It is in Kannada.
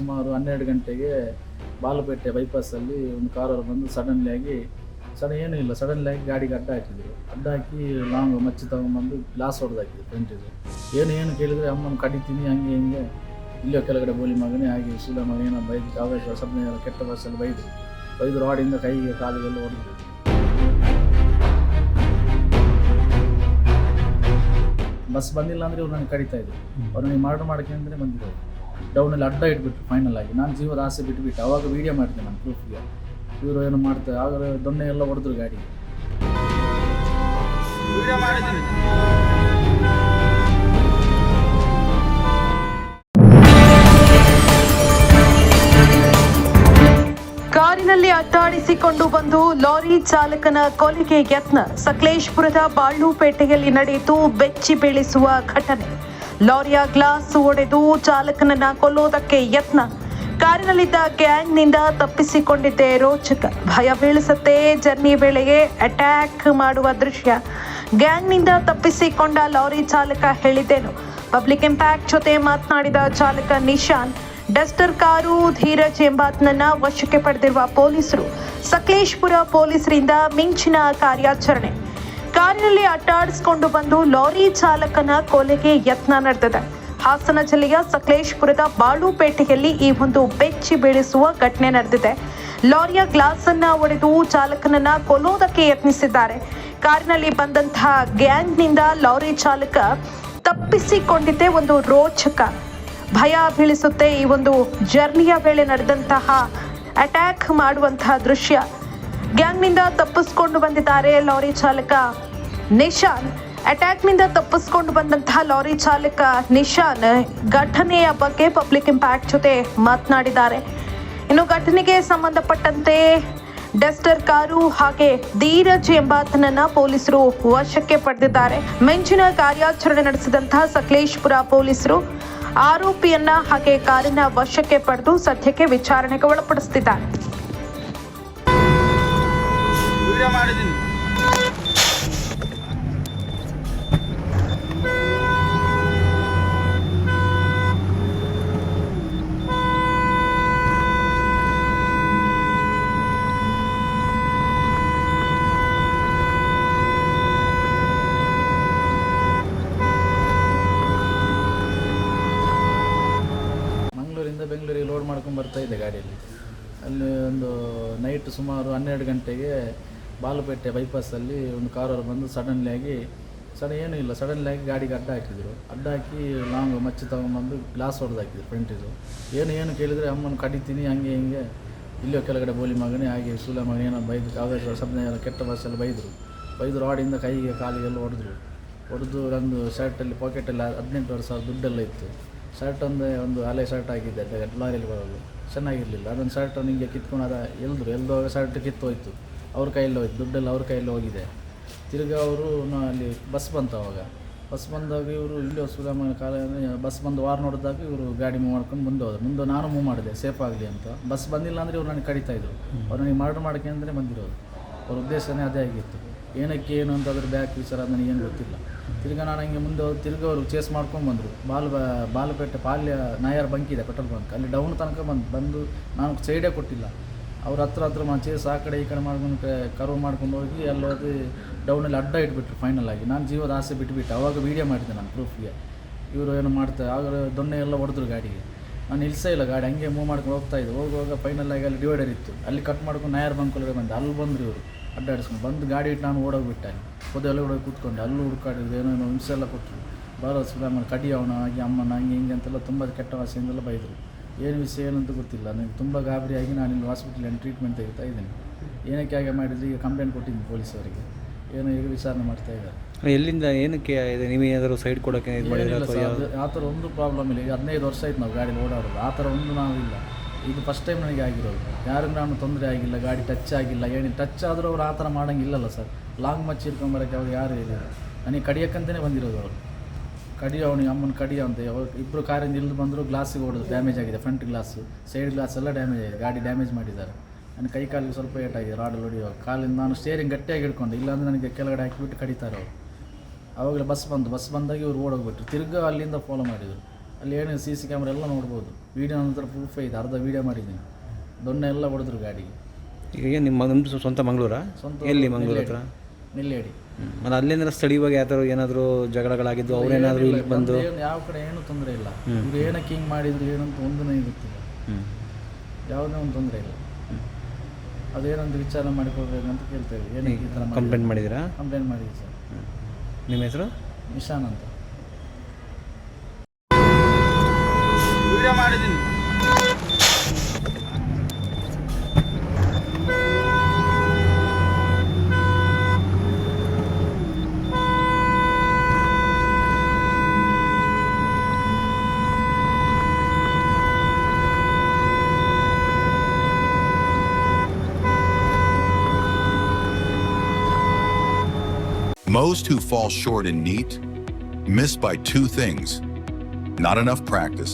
ಸುಮಾರು ಹನ್ನೆರಡು ಗಂಟೆಗೆ ಬಾಲಪೇಟೆ ಬೈಪಾಸಲ್ಲಿ ಒಂದು ಕಾರವರು ಬಂದು ಸಡನ್ಲಿ ಆಗಿ ಸಡನ್ ಏನೂ ಇಲ್ಲ ಸಡನ್ಲಿ ಆಗಿ ಗಾಡಿಗೆ ಅಡ್ಡ ಹಾಕಿದ್ರು. ಅಡ್ಡ ಹಾಕಿ ಲಾಂಗ್ ಮಚ್ಚಿ ತಗೊಂಡ್ಬಂದು ಗ್ಲಾಸ್ ಹೊಡೆದಾಕಿದ್ರು ಫ್ರೆಂಟಿದು ಏನು ಏನು ಕೇಳಿದರೆ, ಅಮ್ಮನ ಕಡಿತೀನಿ, ಹಂಗೆ, ಹಿಂಗೆ. ಇಲ್ಲೋ ಕೆಳಗಡೆ ಬೋಲಿ ಮಗನೇ ಹಾಗೆ ಶೀಲ ಏನೋ ಬೈದು ಆವೇಶ ಸಬ್ನೆ ಕೆಟ್ಟ ಬಸ್ಸಲ್ಲಿ ಬೈದು ಬೈದು ರಾಡಿಂದ ಕೈಗೆ ಕಾಲಿಗೆಲ್ಲ ಹೊಡೆದ್ರು. ಬಸ್ ಬಂದಿಲ್ಲ ಅಂದರೆ ಇವ್ರು ನನಗೆ ಕಡಿತಾ ಇದ್ರು. ಅವ್ರು ನನಗೆ ಮರ್ಡರ್ ಮಾಡೋಕ್ಕೆ ಅಂದರೆ ಬಂದಿರೋದು ಡೌನಲ್ಲಿ ಅಡ್ಡ ಇಟ್ಬಿಟ್ಟು ಫೈನಲ್ ಆಗಿ. ನಾನು ಜೀವದ ಆಸೆ ಬಿಟ್ಬಿಟ್ಟು ಅವಾಗ ವೀಡಿಯೋ ಮಾಡಿದೆ ನಾನು ಪ್ರೂಫ್ಗೆ ಇವರು ಏನು ಮಾಡ್ತಾರೆ ಆಗ ದೊಣ್ಣೆ ಎಲ್ಲ ಹೊಡೆದ್ರು ಗಾಡಿ ಕಾರಿನಲ್ಲಿ ಅಟ್ಟಾಡಿಸಿಕೊಂಡು ಬಂದು ಲಾರಿ ಚಾಲಕನ ಕೊಲೆಗೆ ಯತ್ನ. ಸಕಲೇಶ್ಪುರದ ಬಾಳ್ಳುಪೇಟೆಯಲ್ಲಿ ನಡೆಯಿತು ಬೆಚ್ಚಿ ಬೀಳಿಸುವ ಘಟನೆ. ಲಾರಿಯ ಗ್ಲಾಸ್ ಒಡೆದು ಚಾಲಕನನ್ನ ಕೊಲ್ಲುವುದಕ್ಕೆ ಯತ್ನ. ಕಾರಿನಲ್ಲಿದ್ದ ಗ್ಯಾಂಗ್ನಿಂದ ತಪ್ಪಿಸಿಕೊಂಡಿದ್ದೆ ರೋಚಕ. ಭಯ ಬೀಳಿಸತ್ತೆ, ಜರ್ನಿ ವೇಳೆಗೆ ಅಟ್ಯಾಕ್ ಮಾಡುವ ದೃಶ್ಯ. ಗ್ಯಾಂಗ್ನಿಂದ ತಪ್ಪಿಸಿಕೊಂಡ ಲಾರಿ ಚಾಲಕ ಹೇಳಿದ್ದೇನು. ಪಬ್ಲಿಕ್ ಇಂಪ್ಯಾಕ್ಟ್ ಜೊತೆ ಮಾತನಾಡಿದ ಚಾಲಕ ನಿಶಾನ್, ಡಸ್ಟರ್ ಕಾರು ಧೀರಜ್ ಎಂಬಾತನನ್ನ ವಶಕ್ಕೆ ಪಡೆದಿರುವ ಪೊಲೀಸರು. ಸಕಲೇಶ್ಪುರ ಪೊಲೀಸರಿಂದ ಮಿಂಚಿನ ಕಾರ್ಯಾಚರಣೆ. ಕಾರಿನಲ್ಲಿ ಅಟ್ಟಾಡಿಸಿಕೊಂಡು ಬಂದು ಲಾರಿ ಚಾಲಕನ ಕೊಲೆಗೆ ಯತ್ನ ನಡೆದಿದೆ. ಹಾಸನ ಜಿಲ್ಲೆಯ ಸಕಲೇಶ್ಪುರದ ಬಾಳುಪೇಟೆಯಲ್ಲಿ ಈ ಒಂದು ಬೆಚ್ಚಿ ಬೀಳಿಸುವ ಘಟನೆ ನಡೆದಿದೆ. ಲಾರಿಯ ಗ್ಲಾಸ್ ಅನ್ನ ಒಡೆದು ಚಾಲಕನನ್ನ ಕೊಲ್ಲೋದಕ್ಕೆ ಯತ್ನಿಸಿದ್ದಾರೆ. ಕಾರಿನಲ್ಲಿ ಬಂದಂತಹ ಗ್ಯಾಂಗ್ನಿಂದ ಲಾರಿ ಚಾಲಕ ತಪ್ಪಿಸಿಕೊಂಡಿದ್ದೆ ಒಂದು ರೋಚಕ. ಭಯ ಬೀಳಿಸುತ್ತೆ ಈ ಒಂದು ಜರ್ನಿಯ ವೇಳೆ ನಡೆದಂತಹ ಅಟ್ಯಾಕ್ ಮಾಡುವಂತಹ ದೃಶ್ಯ. ಗ್ಯಾಂಗ್ನಿಂದ ತಪ್ಪಿಸ್ಕೊಂಡು ಬಂದಿದ್ದಾರೆ ಲಾರಿ ಚಾಲಕ. ನಿಶಾನ್ ಅಟ್ಯಾಕ್ನಿಂದ ತಪ್ಪಿಸ್ಕೊಂಡು ಬಂದಂತಹ ಲಾರಿ ಚಾಲಕ ನಿಶಾನ್ ಘಟನೆಯ ಬಗ್ಗೆ ಪಬ್ಲಿಕ್ ಇಂಪ್ಯಾಕ್ಟ್ ಜೊತೆ ಮಾತನಾಡಿದ್ದಾರೆ. ಇನ್ನು ಘಟನೆಗೆ ಸಂಬಂಧಪಟ್ಟಂತೆ ಡಸ್ಟರ್ ಕಾರು ಹಾಗೆ ಧೀರಜ್ ಎಂಬಾತನನ್ನ ಪೊಲೀಸರು ವಶಕ್ಕೆ ಪಡೆದಿದ್ದಾರೆ. ಮೆಂಚಿನ ಕಾರ್ಯಾಚರಣೆ ನಡೆಸಿದಂತಹ ಸಕಲೇಶ್ಪುರ ಪೊಲೀಸರು ಆರೋಪಿಯನ್ನ ಹಾಗೆ ಕಾರಿನ ವಶಕ್ಕೆ ಪಡೆದು ಸದ್ಯಕ್ಕೆ ವಿಚಾರಣೆಗೆ ಒಳಪಡಿಸುತ್ತಿದ್ದಾರೆ ವಿಡಿಯೋ ಮಾಡಿದ್ದೀನಿ ಮಂಗಳೂರಿಂದ ಬೆಂಗಳೂರಿಗೆ ಲೋಡ್ ಇದ್ದೆ ಗಾಡಿಯಲ್ಲಿ. ಅಲ್ಲಿ ಒಂದು ನೈಟ್ ಸುಮಾರು ಹನ್ನೆರಡು ಗಂಟೆಗೆ ಬಾಲಪೇಟೆ ಬೈಪಾಸಲ್ಲಿ ಒಂದು ಕಾರವರು ಬಂದು ಸಡನ್ಲಿ ಆಗಿ ಸಡನ್ ಏನೂ ಇಲ್ಲ ಸಡನ್ಲಿ ಆಗಿ ಗಾಡಿಗೆ ಅಡ್ಡ ಹಾಕಿದ್ರು. ಅಡ್ಡ ಹಾಕಿ ಲಾಂಗ್ ಮಚ್ಚಿ ತಗೊಂಡ್ಬಂದು ಗ್ಲಾಸ್ ಹೊಡೆದು ಹಾಕಿದ್ರು ಫ್ರಂಟಿದು ಏನು ಏನು ಕೇಳಿದರೆ ಅಮ್ಮನ ಕಡಿತೀನಿ, ಹಂಗೆ, ಹಿಂಗೆ. ಇಲ್ಲೋ ಕೆಳಗಡೆ ಬೋಲಿ ಮಗನೇ, ಹಾಗೆ ಸೂಲ ಮಗನೇ ಏನೋ ಬೈದು, ಯಾವುದೇ ಸಬ್ನೆ ಎಲ್ಲ ಕೆಟ್ಟ ಬಸ್ಸಲ್ಲಿ ಬೈದರು. ಬೈದು ರಾಡಿಂದ ಕೈಗೆ ಕಾಲಿಗೆಲ್ಲ ಹೊಡೆದ್ರು. ಹೊಡೆದು ನಂದು ಶರ್ಟಲ್ಲಿ ಪಾಕೆಟಲ್ಲಿ ಹದಿನೆಂಟುವರೆ ಸಾವಿರ ದುಡ್ಡೆಲ್ಲ ಇತ್ತು. ಶರ್ಟ್ ಒಂದು ಒಂದು ಹಳೆ ಶರ್ಟ್ ಆಗಿದೆ ಅದೇ ಲಾರಿಯಲ್ಲಿ ಬರೋದು ಚೆನ್ನಾಗಿರಲಿಲ್ಲ. ಅದೊಂದು ಶರ್ಟ್ ಹಿಂಗೆ ಕಿತ್ಕೊಂಡು ಅದ ಎಲ್ದ್ರು ಎಲ್ದೋಗ ಶರ್ಟ್ ಕಿತ್ತೋಯ್ತು ಅವ್ರ ಕೈಯಲ್ಲಿ ಹೋಯ್ತು. ದುಡ್ಡೆಲ್ಲ ಅವ್ರ ಕೈಯಲ್ಲಿ ಹೋಗಿದೆ. ತಿರ್ಗಿ ಅವರು ಅಲ್ಲಿ ಬಸ್ ಬಂತು ಅವಾಗ. ಬಸ್ ಬಂದಾಗ ಇವರು ಇಲ್ಲಿ ಸುಧಾಮನ ಕಾಲ ಬಸ್ ಬಂದು ವಾರ ನೋಡಿದಾಗ ಇವರು ಗಾಡಿ ಮೂವ್ ಮಾಡ್ಕೊಂಡು ಮುಂದೆ ಹೋದ್ರು. ಮುಂದೆ ನಾನು ಮೂವ್ ಮಾಡಿದೆ ಸೇಫ್ ಆಗಲಿ ಅಂತ. ಬಸ್ ಬಂದಿಲ್ಲ ಅಂದರೆ ಇವ್ರು ನನಗೆ ಕಡಿತಾಯಿದ್ರು ಅವ್ರು ನನಗೆ ಮರ್ಡರ್ ಮಾಡೋಕ್ಕೆ ಅಂದರೆ ಬಂದಿರೋದು. ಅವ್ರ ಉದ್ದೇಶನೇ ಅದೇ ಆಗಿತ್ತು. ಏನಕ್ಕೆ ಏನು ಅಂತ ಅದ್ರ ಬ್ಯಾಕ್ ವಿಚಾರ ನನಗೇನು ಗೊತ್ತಿಲ್ಲ. ತಿರ್ಗಾ ನಾನು ಹಂಗೆ ಮುಂದೆ ತಿರ್ಗಿ ಅವರು ಚೇಸ್ ಮಾಡ್ಕೊಂಡು ಬಂದರು. ಬಾಲ್ ಬಾಲಪೇಟೆ ಪಾಲ್ಯ ನಾಯರ್ ಬಂಕ್ ಇದೆ, ಪೆಟ್ರೋಲ್ ಬಂಕ್. ಅಲ್ಲಿ ಡೌನ್ ತನಕ ಬಂದು ಬಂದು ನಾನು ಸೈಡೇ ಕೊಟ್ಟಿಲ್ಲ. ಅವ್ರ ಹತ್ರ ಹತ್ರ ಮಾ ಚೇಸ್ ಆ ಕಡೆ ಈ ಕಡೆ ಮಾಡ್ಕೊಂಡು ಕರ್ವ್ ಮಾಡ್ಕೊಂಡು ಹೋಗಿ ಅಲ್ಲಿ ಹೋಗಿ ಡೌನಲ್ಲಿ ಅಡ್ಡ ಇಟ್ಬಿಟ್ರು ಫೈನಲ್ ಆಗಿ. ನಾನು ಜೀವದ ಆಸೆ ಬಿಟ್ಬಿಟ್ಟು. ಅವಾಗ ವೀಡಿಯೋ ಮಾಡಿದ್ದೆ ನಾನು ಪ್ರೂಫ್ಗೆ ಇವರು ಏನು ಮಾಡ್ತಾರೆ ಆಗ ದೊಣ್ಣೆ ಎಲ್ಲ ಹೊಡೆದ್ರು ಗಾಡಿಗೆ. ನಾನು ನಿಲ್ಸೇ ಇಲ್ಲ ಗಾಡಿ, ಹಂಗೆ ಮೂವ್ ಮಾಡ್ಕೊಂಡು ಹೋಗ್ತಾ ಇದ್ದೆ. ಹೋಗುವಾಗ ಫೈನಲ್ ಆಗಿ ಅಲ್ಲಿ ಡಿವೈಡರ್ ಇತ್ತು. ಅಲ್ಲಿ ಕಟ್ ಮಾಡ್ಕೊಂಡು ನಾಯರ್ ಬಂಕ್ ಒಳಗಡೆ ಬಂದೆ. ಅಲ್ಲಿ ಬಂದರು ಇವರು. ಅಡ್ಡಾಡಿಸ್ಕೊಂಡು ಬಂದು ಗಾಡಿ ಇಟ್ಟು ನಾನು ಓಡೋಗ್ಬಿಟ್ಟೆ ಒಳಗಡೆ ಕೂತ್ಕೊಂಡೆ ಅಲ್ಲೂ ಹುಡುಕಾಡಿದ್ರು ಏನೇನೋ ಹಿಂಸೆ ಎಲ್ಲ ಕೊಟ್ಟರು ಬಾರೋ ಸುಬ್ರಹ್ಮಣ್ಯ ಕಡಿ ಅವನ ಹಾಗೆ ಅಮ್ಮನ ಹಂಗೆ ಹಿಂಗೆ ಅಂತೆಲ್ಲ ತುಂಬ ಕೆಟ್ಟ ವಾಸಿಯಿಂದೆಲ್ಲ ಬೈದರು. ಏನು ವಿಷಯ ಏನಂತ ಗೊತ್ತಿಲ್ಲ. ನನಗೆ ತುಂಬ ಗಾಬರಿಯಾಗಿ ನಾನು ಇಲ್ಲಿ ಹಾಸ್ಪಿಟ್ಲಲ್ಲಿ ಟ್ರೀಟ್ಮೆಂಟ್ ತೆಗಿತಾ ಇದ್ದೀನಿ. ಏನಕ್ಕೆ ಹಾಗೆ ಮಾಡಿದ್ರು? ಈಗ ಕಂಪ್ಲೇಂಟ್ ಕೊಟ್ಟಿದ್ದೀನಿ ಪೊಲೀಸವರಿಗೆ ಏನೋ ಈಗ ವಿಚಾರಣೆ ಮಾಡ್ತಾ ಇದ್ದಾರೆ. ಎಲ್ಲಿಂದ ಏನಕ್ಕೆ ಇದೆ? ನೀವು ಏನಾದರೂ ಸೈಡ್ ಕೊಡೋಕ್ಕೆ ಆ ಥರ ಒಂದು ಪ್ರಾಬ್ಲಮ್ ಇಲ್ಲ. ಈಗ ಹದಿನೈದು ವರ್ಷ ಆಯ್ತು ನಾವು ಗಾಡಿ ಓಡಾಡೋದು. ಆ ಥರ ಒಂದು ನಾವು ಇಲ್ಲ ಇದು ಫಸ್ಟ್ ಟೈಮ್ ನನಗೆ ಆಗಿರೋದು. ಯಾರಿಗೂ ನಾನು ತೊಂದರೆ ಆಗಿಲ್ಲ, ಗಾಡಿ ಟಚ್ ಆಗಿಲ್ಲ, ಏನಿಲ್ಲ. ಟಚ್ ಆದರೂ ಅವ್ರು ಆ ಥರ ಮಾಡೋಂಗಿಲ್ಲಲ್ಲ ಸರ್ ಲಾಂಗ್ ಮಚ್ ಇರ್ಕೊಂಬರೋಕ್ಕೆ ಅವ್ರು ಯಾರು ಇಲ್ಲ. ನನಗೆ ಕಡಿಯೋಕ್ಕಂತಲೇ ಬಂದಿರೋದು ಅವರು. ಕಡಿ ಅವನಿಗೆ ಅಮ್ಮನ ಕಡಿಯೋ ಅಂತ. ಅವ್ರು ಇಬ್ಬರು ಕಾರಿಂದ ಇಳಿದು ಬಂದರೂ ಗ್ಲಾಸಿಗೆ ಹೊಡೆದು ಡ್ಯಾಮೇಜ್ ಆಗಿದೆ. ಫ್ರಂಟ್ ಗ್ಲಾಸು ಸೈಡ್ ಗ್ಲಾಸ್ ಎಲ್ಲ ಡ್ಯಾಮೇಜ್ ಆಗಿದೆ. ಗಾಡಿ ಡ್ಯಾಮೇಜ್ ಮಾಡಿದ್ದಾರೆ. ನನ್ನ ಕೈ ಕಾಲಿಗೆ ಸ್ವಲ್ಪ ಏಟಾಗಿದೆ ರಾಡಲ್ಲಿ ಹೊಡಿಯೋ ಕಾಲಿಂದ ನಾನು ಸ್ಟೇರಿಂಗ್ ಗಟ್ಟಿಯಾಗಿ ಹಿಡ್ಕೊಂಡೆ. ಇಲ್ಲಾಂದರೆ ನನಗೆ ಕೆಳಗಡೆ ಹಾಕಿಬಿಟ್ಟು ಕಡಿತಾರೆ ಅವರು. ಆವಾಗಲೇ ಬಸ್ ಬಂದು ಬಸ್ ಬಂದಾಗ ಇವ್ರು ಓಡೋಗ್ಬಿಟ್ರು. ತಿರ್ಗಾ ಅಲ್ಲಿಂದ ಫಾಲೋ ಮಾಡಿದರು. ಅಲ್ಲಿ ಏನು ಸಿ ಸಿ ಕ್ಯಾಮ್ರಾ ಎಲ್ಲ ನೋಡ್ಬೋದು. ವೀಡಿಯೋ ನಂತರ ಪ್ರೂಫ್ ಇದೆ ಅರ್ಧ ವೀಡಿಯೋ ಮಾಡಿದ್ದೀನಿ. ದೊಣ್ಣೆ ಎಲ್ಲ ಹೊಡೆದ್ರು ಗಾಡಿಗೆ. ಈಗ ಏನು ನಿಮ್ಮ ನಿಮ್ಮದು ಸ್ವಂತ ಮಂಗಳೂರಾ? ಸ್ವಂತ ಎಲ್ಲಿ ಮಂಗಳೂರು ಹತ್ರ? ನಿಲ್ಲೇಡಿ. ಮತ್ತು ಅಲ್ಲೇನಾದ್ರು ಸ್ಥಳೀಯವಾಗಿ ಯಾವ್ದಾದ್ರು ಏನಾದರೂ ಜಗಳಗಳಾಗಿದ್ದು ಅವರೇನಾದರೂ ಇಲ್ಲಿ ಬಂದು? ಯಾವ ಕಡೆ ಏನೂ ತೊಂದರೆ ಇಲ್ಲ. ಇವ್ರು ಏನಕ್ಕೆ ಹಿಂಗೆ ಮಾಡಿದ್ರು ಏನಂತ ಅಂತ ನನಗೆ ಗೊತ್ತಿಲ್ಲ. ಯಾವುದೇ ಒಂದು ತೊಂದರೆ ಇಲ್ಲ. ಅದೇನಂತ ವಿಚಾರ ಮಾಡಿಕೊಡ್ಬೇಕಂತ ಕೇಳ್ತೇವೆ ಏನಕ್ಕೆ ಈ ಥರ ಕಂಪ್ಲೇಂಟ್ ಮಾಡಿದ್ದೀರಾ? ಕಂಪ್ಲೇಂಟ್ ಮಾಡಿದ್ದೀವಿ ಸರ್. ನಿಮ್ಮ ಹೆಸರು? ನಿಶಾನ್ ಅಂತ. ವಿಡಿಯೋ ಮಾಡಿದ್ದೀನಿ Most who fall short in NEAT miss by two things not enough practice,